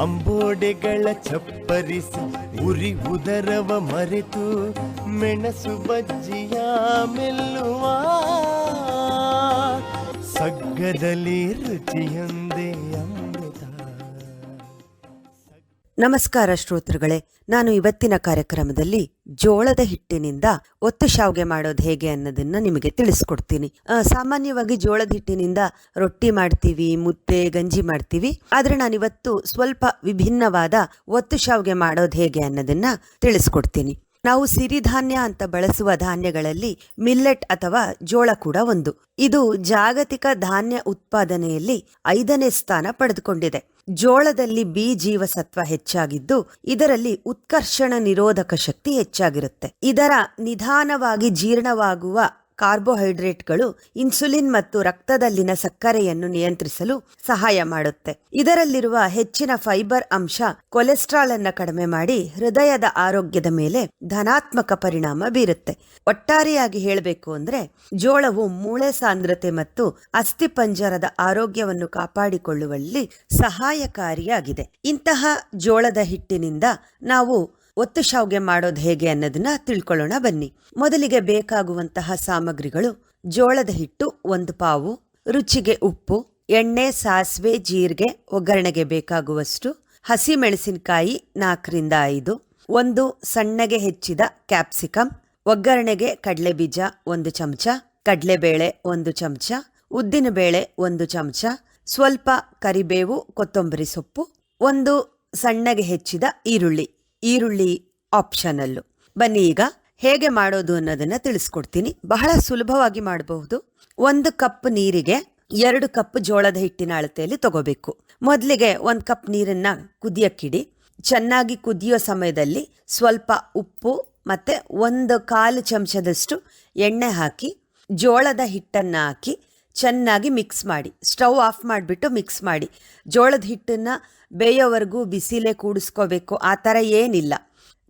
ಅಂಬೋಡೆಗಳ ಚಪ್ಪರಿಸಿ ಉರಿ ಉದರವ ಮರೆತು ಮೆಣಸು ಬಜ್ಜಿಯ ಮೆಲ್ಲುವ. ಸಗ್ಗದಲ್ಲಿ ರುಚಿಯೊಂದೇ ಅಮೃತ ನಮಸ್ಕಾರ ಶ್ರೋತೃಗಳೇ, ನಾನು ಇವತ್ತಿನ ಕಾರ್ಯಕ್ರಮದಲ್ಲಿ ಜೋಳದ ಹಿಟ್ಟಿನಿಂದ ಒತ್ತು ಶಾವ್ಗೆ ಮಾಡೋದು ಹೇಗೆ ಅನ್ನೋದನ್ನ ನಿಮಗೆ ತಿಳಿಸ್ಕೊಡ್ತೀನಿ. ಸಾಮಾನ್ಯವಾಗಿ ಜೋಳದ ಹಿಟ್ಟಿನಿಂದ ರೊಟ್ಟಿ ಮಾಡ್ತೀವಿ, ಮುದ್ದೆ, ಗಂಜಿ ಮಾಡ್ತೀವಿ. ಆದ್ರೆ ನಾನಿವತ್ತು ಸ್ವಲ್ಪ ವಿಭಿನ್ನವಾದ ಒತ್ತು ಶಾವ್ಗೆ ಮಾಡೋದು ಹೇಗೆ ಅನ್ನೋದನ್ನ ತಿಳಿಸ್ಕೊಡ್ತೀನಿ. ನಾವು ಸಿರಿಧಾನ್ಯ ಅಂತ ಬಳಸುವ ಧಾನ್ಯಗಳಲ್ಲಿ ಮಿಲ್ಲೆಟ್ ಅಥವಾ ಜೋಳ ಕೂಡ ಒಂದು. ಇದು ಜಾಗತಿಕ ಧಾನ್ಯ ಉತ್ಪಾದನೆಯಲ್ಲಿ ಐದನೇ ಸ್ಥಾನ ಪಡೆದುಕೊಂಡಿದೆ. ಜೋಳದಲ್ಲಿ ಬಿ ಜೀವಸತ್ವ ಹೆಚ್ಚಾಗಿದ್ದು ಇದರಲ್ಲಿ ಉತ್ಕರ್ಷಣ ನಿರೋಧಕ ಶಕ್ತಿ ಹೆಚ್ಚಾಗಿರುತ್ತೆ. ಇದರ ನಿಧಾನವಾಗಿ ಜೀರ್ಣವಾಗುವ ಕಾರ್ಬೋಹೈಡ್ರೇಟ್ಗಳು ಇನ್ಸುಲಿನ್ ಮತ್ತು ರಕ್ತದಲ್ಲಿನ ಸಕ್ಕರೆಯನ್ನು ನಿಯಂತ್ರಿಸಲು ಸಹಾಯ ಮಾಡುತ್ತೆ. ಇದರಲ್ಲಿರುವ ಹೆಚ್ಚಿನ ಫೈಬರ್ ಅಂಶ ಕೊಲೆಸ್ಟ್ರಾಲ್ ಅನ್ನು ಕಡಿಮೆ ಮಾಡಿ ಹೃದಯದ ಆರೋಗ್ಯದ ಮೇಲೆ ಧನಾತ್ಮಕ ಪರಿಣಾಮ ಬೀರುತ್ತೆ. ಒಟ್ಟಾರೆಯಾಗಿ ಹೇಳಬೇಕು ಅಂದ್ರೆ ಜೋಳವು ಮೂಳೆ ಸಾಂದ್ರತೆ ಮತ್ತು ಅಸ್ಥಿಪಂಜರದ ಆರೋಗ್ಯವನ್ನು ಕಾಪಾಡಿಕೊಳ್ಳುವಲ್ಲಿ ಸಹಾಯಕಾರಿಯಾಗಿದೆ. ಇಂತಹ ಜೋಳದ ಹಿಟ್ಟಿನಿಂದ ನಾವು ಒತ್ತು ಶಾವ್ಗೆ ಮಾಡೋದು ಹೇಗೆ ಅನ್ನೋದನ್ನ ತಿಳ್ಕೊಳ್ಳೋಣ ಬನ್ನಿ. ಮೊದಲಿಗೆ ಬೇಕಾಗುವಂತಹ ಸಾಮಗ್ರಿಗಳು ಜೋಳದ ಹಿಟ್ಟು ಒಂದು ಪಾವು, ರುಚಿಗೆ ಉಪ್ಪು, ಎಣ್ಣೆ, ಸಾಸಿವೆ, ಜೀರಿಗೆ, ಒಗ್ಗರಣೆಗೆ ಬೇಕಾಗುವಷ್ಟು ಹಸಿ ಮೆಣಸಿನಕಾಯಿ ನಾಲ್ಕರಿಂದ ಐದು, ಒಂದು ಸಣ್ಣಗೆ ಹೆಚ್ಚಿದ ಕ್ಯಾಪ್ಸಿಕಂ, ಒಗ್ಗರಣೆಗೆ ಕಡಲೆಬೀಜ ಒಂದು ಚಮಚ, ಕಡಲೆಬೇಳೆ ಒಂದು ಚಮಚ, ಉದ್ದಿನಬೇಳೆ ಒಂದು ಚಮಚ, ಸ್ವಲ್ಪ ಕರಿಬೇವು, ಕೊತ್ತಂಬರಿ ಸೊಪ್ಪು, ಒಂದು ಸಣ್ಣಗೆ ಹೆಚ್ಚಿದ ಈರುಳ್ಳಿ. ಈರುಳ್ಳಿ ಆಪ್ಷನಲ್ಲು. ಬನ್ನಿ ಈಗ ಹೇಗೆ ಮಾಡೋದು ಅನ್ನೋದನ್ನ ತಿಳಿಸ್ಕೊಡ್ತೀನಿ. ಬಹಳ ಸುಲಭವಾಗಿ ಮಾಡಬಹುದು. ಒಂದು ಕಪ್ ನೀರಿಗೆ ಎರಡು ಕಪ್ ಜೋಳದ ಹಿಟ್ಟಿನ ಅಳತೆಯಲ್ಲಿ ತಗೋಬೇಕು. ಮೊದಲಿಗೆ ಒಂದು ಕಪ್ ನೀರನ್ನ ಕುದಿಯಕ್ಕಿಡಿ. ಚೆನ್ನಾಗಿ ಕುದಿಯೋ ಸಮಯದಲ್ಲಿ ಸ್ವಲ್ಪ ಉಪ್ಪು ಮತ್ತೆ ಒಂದು ಕಾಲು ಚಮಚದಷ್ಟು ಎಣ್ಣೆ ಹಾಕಿ ಜೋಳದ ಹಿಟ್ಟನ್ನು ಹಾಕಿ ಚೆನ್ನಾಗಿ ಮಿಕ್ಸ್ ಮಾಡಿ, ಸ್ಟವ್ ಆಫ್ ಮಾಡಿಬಿಟ್ಟು ಮಿಕ್ಸ್ ಮಾಡಿ, ಜೋಳದ ಹಿಟ್ಟನ್ನು ಬೇಯೋವರೆಗೂ ಬಿಸಿಲೇ ಕೂಡಿಸ್ಕೋಬೇಕು, ಆ ಥರ ಏನಿಲ್ಲ.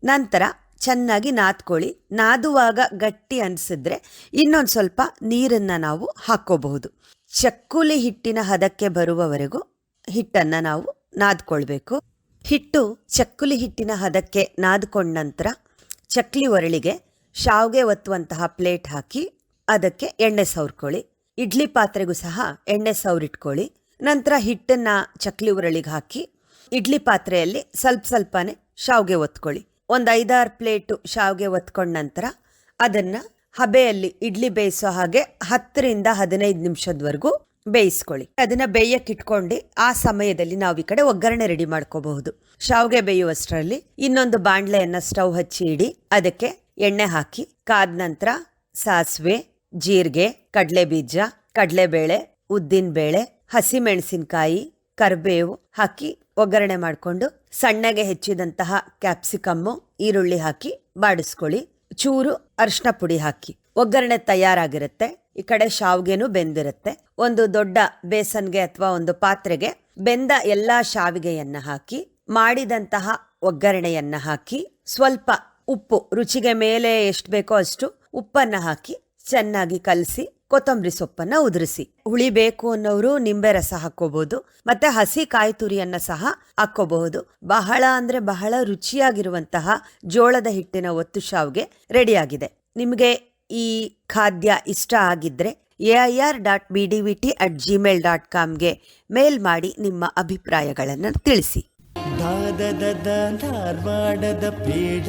ನಂತರ ಚೆನ್ನಾಗಿ ನಾದ್ಕೊಳ್ಳಿ, ನಾದುವಾಗ ಗಟ್ಟಿ ಅನಿಸಿದ್ರೆ ಇನ್ನೊಂದು ಸ್ವಲ್ಪ ನೀರನ್ನು ನಾವು ಹಾಕ್ಕೋಬಹುದು. ಚಕ್ಕುಲಿ ಹಿಟ್ಟಿನ ಹದಕ್ಕೆ ಬರುವವರೆಗೂ ಹಿಟ್ಟನ್ನು ನಾವು ನಾದ್ಕೊಳ್ಬೇಕು. ಹಿಟ್ಟು ಚಕ್ಕುಲಿ ಹಿಟ್ಟಿನ ಹದಕ್ಕೆ ನಾದ್ಕೊಂಡ ನಂತರ ಚಕ್ಲಿ ಒರಳಿಗೆ ಶಾವ್ಗೆ ಒತ್ತುವಂತಹ ಪ್ಲೇಟ್ ಹಾಕಿ ಅದಕ್ಕೆ ಎಣ್ಣೆ ಸವರ್ಕೊಳ್ಳಿ. ಇಡ್ಲಿ ಪಾತ್ರೆಗೂ ಸಹ ಎಣ್ಣೆ ಸವರಿಟ್ಕೊಳ್ಳಿ ನಂತರ ಹಿಟ್ಟನ್ನು ಚಕ್ಲಿ ಉರಳಿಗೆ ಹಾಕಿ ಇಡ್ಲಿ ಪಾತ್ರೆಯಲ್ಲಿ ಸ್ವಲ್ಪ ಸ್ವಲ್ಪನೇ ಶಾವ್ಗೆ ಒತ್ಕೊಳ್ಳಿ. ಒಂದು ಐದಾರು ಪ್ಲೇಟು ಶಾವ್ಗೆ ಒತ್ಕೊಂಡ ನಂತರ ಅದನ್ನು ಹಬೆಯಲ್ಲಿ ಇಡ್ಲಿ ಬೇಯಿಸೋ ಹಾಗೆ ಹತ್ತರಿಂದ ಹದಿನೈದು ನಿಮಿಷದವರೆಗೂ ಬೇಯಿಸ್ಕೊಳ್ಳಿ. ಅದನ್ನ ಬೇಯಕ್ಕೆ ಇಟ್ಕೊಂಡು ಆ ಸಮಯದಲ್ಲಿ ನಾವು ಈ ಕಡೆ ಒಗ್ಗರಣೆ ರೆಡಿ ಮಾಡ್ಕೋಬಹುದು. ಶಾವ್ಗೆ ಬೇಯುವಷ್ಟರಲ್ಲಿ ಇನ್ನೊಂದು ಬಾಣಲೆಯನ್ನ ಸ್ಟವ್ ಹಚ್ಚಿ ಇಡಿ. ಅದಕ್ಕೆ ಎಣ್ಣೆ ಹಾಕಿ ಕಾದ ನಂತರ ಸಾಸಿವೆ ಜೀರಿಗೆ ಕಡಲೆಬೀಜ ಕಡಲೆಬೇಳೆ ಉದ್ದಿನಬೇಳೆ ಹಸಿಮೆಣಸಿನಕಾಯಿ ಕರಿಬೇವು ಹಾಕಿ ಒಗ್ಗರಣೆ ಮಾಡಿಕೊಂಡು ಸಣ್ಣಗೆ ಹೆಚ್ಚಿದಂತಹ ಕ್ಯಾಪ್ಸಿಕಮ್ಮು ಈರುಳ್ಳಿ ಹಾಕಿ ಬಾಡಿಸ್ಕೊಳ್ಳಿ. ಚೂರು ಅರಿಶಿನ ಪುಡಿ ಹಾಕಿ. ಒಗ್ಗರಣೆ ತಯಾರಾಗಿರುತ್ತೆ. ಈ ಕಡೆ ಶಾವ್ಗೆನೂ ಬೆಂದಿರುತ್ತೆ. ಒಂದು ದೊಡ್ಡ ಬೇಸನ್ಗೆ ಅಥವಾ ಒಂದು ಪಾತ್ರೆಗೆ ಬೆಂದ ಎಲ್ಲಾ ಶಾವಿಗೆಯನ್ನ ಹಾಕಿ, ಮಾಡಿದಂತಹ ಒಗ್ಗರಣೆಯನ್ನ ಹಾಕಿ, ಸ್ವಲ್ಪ ಉಪ್ಪು, ರುಚಿಗೆ ಮೇಲೆ ಎಷ್ಟು ಬೇಕೋ ಅಷ್ಟು ಉಪ್ಪನ್ನ ಹಾಕಿ ಚೆನ್ನಾಗಿ ಕಲಸಿ, ಕೊತ್ತಂಬರಿ ಸೊಪ್ಪನ್ನ ಉದುರಿಸಿ. ಹುಳಿ ಬೇಕು ಅನ್ನೋರು ನಿಂಬೆ ರಸ ಹಾಕೋಬಹುದು ಮತ್ತೆ ಹಸಿ ಕಾಯಿ ತುರಿಯನ್ನ ಸಹ ಹಾಕೋಬಹುದು ಬಹಳ ಅಂದ್ರೆ ಬಹಳ ರುಚಿಯಾಗಿರುವಂತಹ ಜೋಳದ ಹಿಟ್ಟಿನ ಒತ್ತು ಶಾವ್ಗೆ ರೆಡಿಯಾಗಿದೆ. ನಿಮಗೆ ಈ ಖಾದ್ಯ ಇಷ್ಟ ಆಗಿದ್ರೆ A I R dot B D V T at Gmail dot ಕಾಮ್ಗೆ mail ಮಾಡಿ ನಿಮ್ಮ ಅಭಿಪ್ರಾಯಗಳನ್ನು ತಿಳಿಸಿ. ಧಾರವಾಡದ ಪೇಡ.